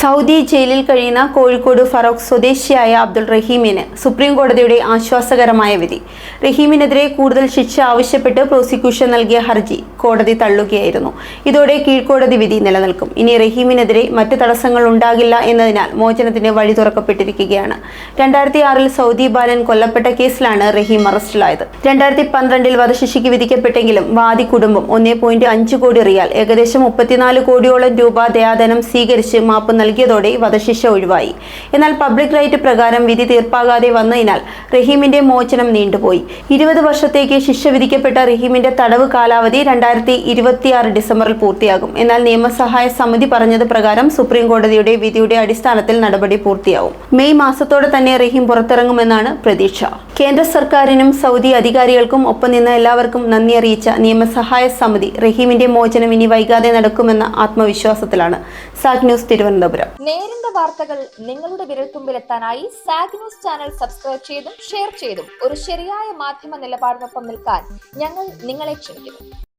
Saudi ജയിലിൽ കഴിയുന്ന കോഴിക്കോട് ഫറോക്ക് സ്വദേശിയായ അബ്ദുൾ റഹീമിന് സുപ്രീം കോടതിയുടെ ആശ്വാസകരമായ വിധി. റഹീമിനെതിരെ കൂടുതൽ ശിക്ഷ ആവശ്യപ്പെട്ട് പ്രോസിക്യൂഷൻ നൽകിയ ഹർജി. കോടതി തള്ളുകയായിരുന്നു. ഇതോടെ കീഴ്ക്കോടതി വിധി നിലനിൽക്കും. ഇനി റഹീമിനെതിരെ മറ്റ് തടസ്സങ്ങൾ ഉണ്ടാകില്ല എന്നതിനാൽ മോചനത്തിന് വഴി തുറക്കപ്പെട്ടിരിക്കുകയാണ്. രണ്ടായിരത്തി ആറിൽ സൗദി ബാലൻ കൊല്ലപ്പെട്ട കേസിലാണ് റഹീം അറസ്റ്റിലായത്. രണ്ടായിരത്തി പന്ത്രണ്ടിൽ വധശിക്ഷയ്ക്ക് വിധിക്കപ്പെട്ടെങ്കിലും വാദി കുടുംബം ഒന്നേ പോയിന്റ് അഞ്ച് കോടി റിയാൽ ഏകദേശം മുപ്പത്തിനാല് കോടിയോളം രൂപ ദയാധനം സ്വീകരിച്ച് മാപ്പ് നൽകിയതോടെ വധശിക്ഷ ഒഴിവായി. എന്നാൽ പബ്ലിക് റൈറ്റ് പ്രകാരം വിധി തീർപ്പാകാതെ വന്നതിനാൽ റഹീമിന്റെ മോചനം നീണ്ടുപോയി. ഇരുപത് വർഷത്തേക്ക് ശിക്ഷ വിധിക്കപ്പെട്ട റഹീമിന്റെ തടവ് കാലാവധി രണ്ടായിരത്തി ഇരുപത്തിയാറ് ഡിസംബറിൽ പൂർത്തിയാകും. എന്നാൽ നിയമസഹായ സമിതി പറഞ്ഞത് പ്രകാരം സുപ്രീം കോടതിയുടെ വിധിയുടെ അടിസ്ഥാനത്തിൽ നടപടി പൂർത്തിയാവും. മെയ് മാസത്തോടെ തന്നെ റഹീം പുറത്തിറങ്ങുമെന്നാണ് പ്രതീക്ഷ. കേന്ദ്ര സർക്കാരിനും സൗദി അധികാരികൾക്കും ഒപ്പം നിന്ന എല്ലാവർക്കും നന്ദി അറിയിച്ച നിയമസഹായ സമിതി റഹീമിന്റെ മോചനം ഇനി വൈകാതെ നടക്കുമെന്ന ആത്മവിശ്വാസത്തിലാണ്. സാഗ് ന്യൂസ് തിരുവനന്തപുരം. നേരിന്റെ വാർത്തകൾ നിങ്ങളുടെ വിരൽത്തുമ്പിലെത്താനായി സാഗ് ന്യൂസ് ചാനൽ സബ്സ്ക്രൈബ് ചെയ്തും ഷെയർ ചെയ്തും ഒരു ശരിയായ മാധ്യമ നിലപാടിനൊപ്പം നിൽക്കാൻ ഞങ്ങൾ നിങ്ങളെ ക്ഷണിക്കുന്നു.